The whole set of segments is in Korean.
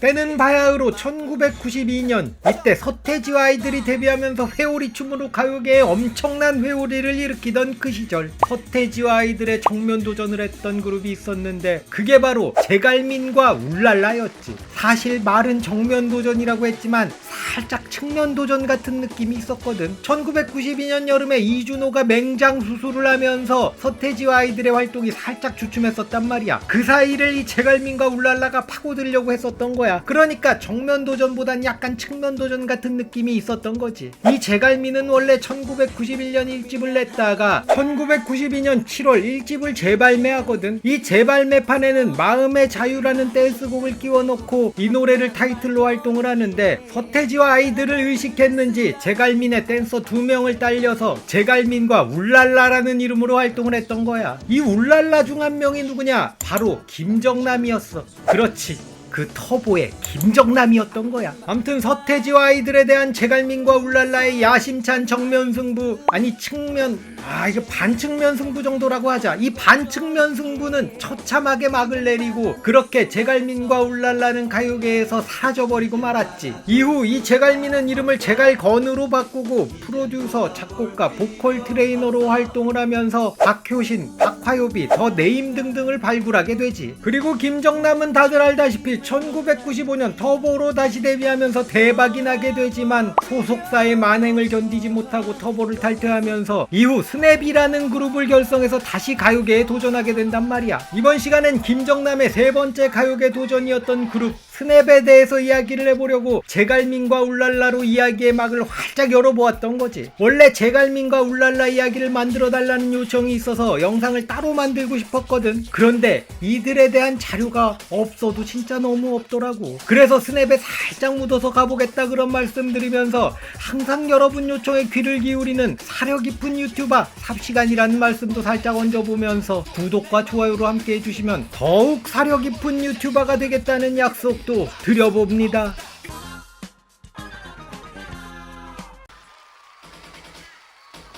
때는 바야흐로 1992년 이때 서태지와 아이들이 데뷔하면서 회오리 춤으로 가요계에 엄청난 회오리를 일으키던 그 시절 서태지와 아이들의 정면 도전을 했던 그룹이 있었는데 그게 바로 제갈민과 울랄라였지 사실 말은 정면 도전이라고 했지만 살짝 측면 도전 같은 느낌이 있었거든. 1992년 여름에 이준호가 맹장 수술을 하면서 서태지와 아이들의 활동이 살짝 주춤했었단 말이야. 그 사이를 이 제갈민과 울랄라가 파고들려고 했었던 거야. 그러니까 정면 도전보단 약간 측면 도전 같은 느낌이 있었던 거지. 이 제갈민은 원래 1991년 1집을 냈다가 1992년 7월 1집을 재발매하거든. 이 재발매판에는 마음의 자유라는 댄스곡을 끼워넣고 이 노래를 타이틀로 활동을 하는데 서태지와 아이들을 의식했는지 제갈민의 댄서 두 명을 딸려서 제갈민과 울랄라라는 이름으로 활동을 했던 거야. 이 울랄라 중 한 명이 누구냐? 바로 김정남이었어. 그렇지 그 터보의 김정남이었던 거야. 암튼 서태지와 아이들에 대한 제갈민과 울랄라의 야심찬 정면 승부 아니 측면 아 이거 반측면 승부 정도라고 하자. 이 반측면 승부는 처참하게 막을 내리고 그렇게 제갈민과 울랄라는 가요계에서 사라져버리고 말았지. 이후 이 제갈민은 이름을 제갈건으로 바꾸고 프로듀서, 작곡가, 보컬 트레이너로 활동을 하면서 박효신, 박화요비, 더 네임 등등을 발굴하게 되지. 그리고 김정남은 다들 알다시피 1995년 터보로 다시 데뷔하면서 대박이 나게 되지만 소속사의 만행을 견디지 못하고 터보를 탈퇴하면서 이후 스냅이라는 그룹을 결성해서 다시 가요계에 도전하게 된단 말이야. 이번 시간엔 김정남의 세 번째 가요계 도전이었던 그룹 스냅에 대해서 이야기를 해보려고 제갈민과 울랄라로 이야기의 막을 활짝 열어보았던 거지. 원래 제갈민과 울랄라 이야기를 만들어 달라는 요청이 있어서 영상을 따로 만들고 싶었거든. 그런데 이들에 대한 자료가 없어도 진짜 너무 없더라고. 그래서 스냅에 살짝 묻어서 가보겠다 그런 말씀 드리면서 항상 여러분 요청에 귀를 기울이는 사려 깊은 유튜버 삽시간이라는 말씀도 살짝 얹어보면서 구독과 좋아요로 함께 해주시면 더욱 사려 깊은 유튜버가 되겠다는 약속 도 드려봅니다.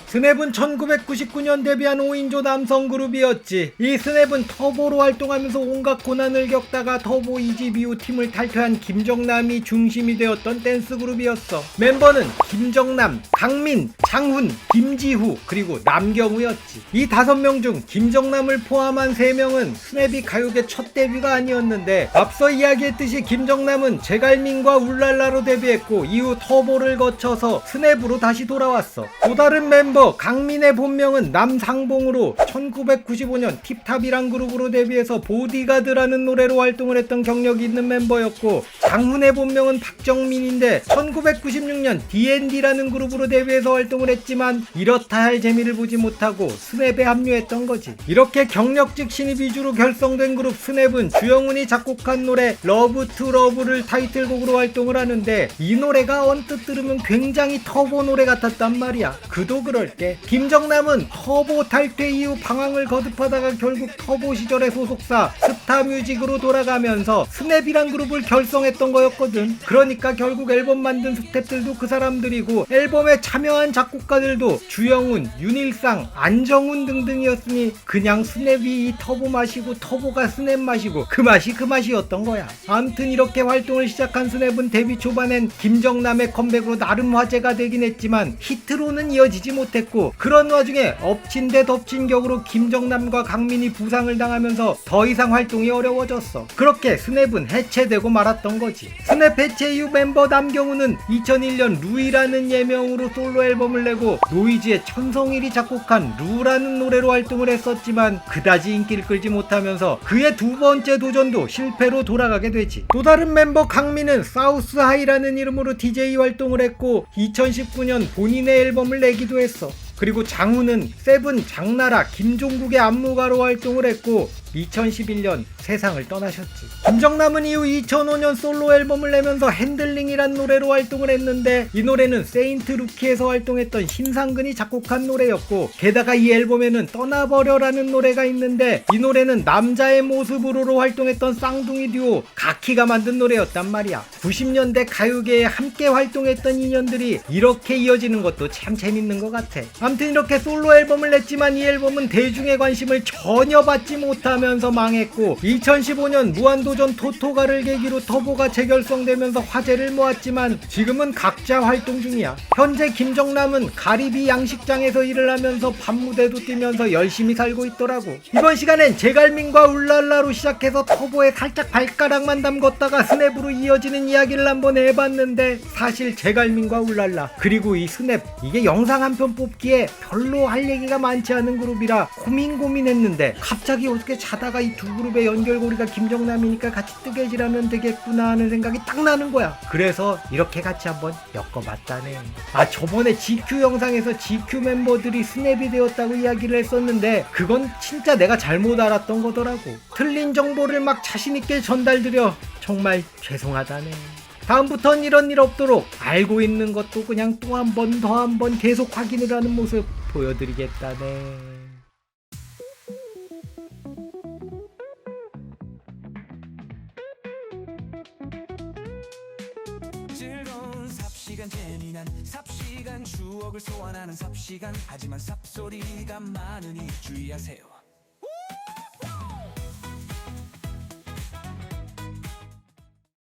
스냅은 1999년 데뷔한 5인조 남성 그룹이었지. 이 스냅은 터보로 활동하면서 온갖 고난을 겪다가 터보 2집 이후 팀을 탈퇴한 김정남이 중심이 되었던 댄스 그룹이었어. 멤버는 김정남, 강민, 장훈, 김지후, 그리고 남경우였지. 이 다섯 명 중 김정남을 포함한 세 명은 스냅이 가요계 첫 데뷔가 아니었는데 앞서 이야기했듯이 김정남은 제갈민과 울랄라로 데뷔했고 이후 터보를 거쳐서 스냅으로 다시 돌아왔어. 또 다른 멤버 강민의 본명은 남상봉으로 1995년 팁탑이란 그룹으로 데뷔해서 보디가드라는 노래로 활동을 했던 경력이 있는 멤버였고 장훈의 본명은 박정민인데 1996년 D&D라는 그룹으로 데뷔해서 활동을 했지만 이렇다 할 재미를 보지 못하고 스냅에 합류했던 거지. 이렇게 경력직 신입 위주로 결성된 그룹 스냅은 주영훈이 작곡한 노래 러브 투 러브를 타이틀곡으로 활동을 하는데 이 노래가 언뜻 들으면 굉장히 터보 노래 같았단 말이야. 그도 그럴 게 김정남은 터보 탈퇴 이후 방황을 거듭하다가 결국 터보 시절의 소속사 스타뮤직으로 돌아가면서 스냅이란 그룹을 결성했던 거였거든. 그러니까 결국 앨범 만든 스탭들도 그 사람들이고 앨범에 참여한 작곡가들도 주영훈, 윤일상, 안정훈 등등이었으니 그냥 스냅이 이 터보 마시고 터보가 스냅 마시고 그 맛이 그 맛이었던 거야. 암튼 이렇게 활동을 시작한 스냅은 데뷔 초반엔 김정남의 컴백으로 나름 화제가 되긴 했지만 히트로는 이어지지 못했 고 그런 와중에 엎친 데 덮친 격으로 김정남과 강민이 부상을 당하면서 더 이상 활동이 어려워졌어. 그렇게 스냅은 해체되고 말았던 거지. 스냅 해체 이후 멤버 남경우는 2001년 루이라는 예명으로 솔로 앨범을 내고 노이즈의 천성일이 작곡한 루라는 노래로 활동을 했었지만 그다지 인기를 끌지 못하면서 그의 두 번째 도전도 실패로 돌아가게 되지. 또 다른 멤버 강민은 사우스 하이라는 이름으로 DJ 활동을 했고 2019년 본인의 앨범을 내기도 했어. 그리고 장훈은 세븐, 장나라, 김종국의 안무가로 활동을 했고 2011년 세상을 떠나셨지. 김정남은 이후 2005년 솔로 앨범을 내면서 핸들링이란 노래로 활동을 했는데 이 노래는 세인트 루키에서 활동했던 심상근이 작곡한 노래였고 게다가 이 앨범에는 떠나버려라는 노래가 있는데 이 노래는 남자의 모습으로 활동했던 쌍둥이 듀오 가키가 만든 노래였단 말이야. 90년대 가요계에 함께 활동했던 인연들이 이렇게 이어지는 것도 참 재밌는 것 같아. 암튼 이렇게 솔로 앨범을 냈지만 이 앨범은 대중의 관심을 전혀 받지 못하 며 하면서 망했고 2015년 무한도전 토토가를 계기로 터보가 재결성되면서 화제를 모았지만 지금은 각자 활동 중이야. 현재 김정남은 가리비 양식장에서 일을 하면서 밤무대도 뛰면서 열심히 살고 있더라고. 이번 시간엔 제갈민과 울랄라로 시작해서 터보에 살짝 발가락만 담궜다가 스냅으로 이어지는 이야기를 한번 해봤는데 사실 제갈민과 울랄라 그리고 이 스냅 이게 영상 한 편 뽑기에 별로 할 얘기가 많지 않은 그룹이라 고민 고민했는데 갑자기 어떻게 자다가 이 두 그룹의 연결고리가 김정남이니까 같이 뜨개질하면 되겠구나 하는 생각이 딱 나는 거야. 그래서 이렇게 같이 한번 엮어봤다네. 아 저번에 GQ 영상에서 GQ 멤버들이 스냅이 되었다고 이야기를 했었는데 그건 진짜 내가 잘못 알았던 거더라고. 틀린 정보를 막 자신있게 전달드려 정말 죄송하다네. 다음부턴 이런 일 없도록 알고 있는 것도 그냥 또 한 번 더 한 번 계속 확인을 하는 모습 보여드리겠다네. 재미난 삽시간 추억을 소환하는 삽시간. 하지만 삽소리가 많으니 주의하세요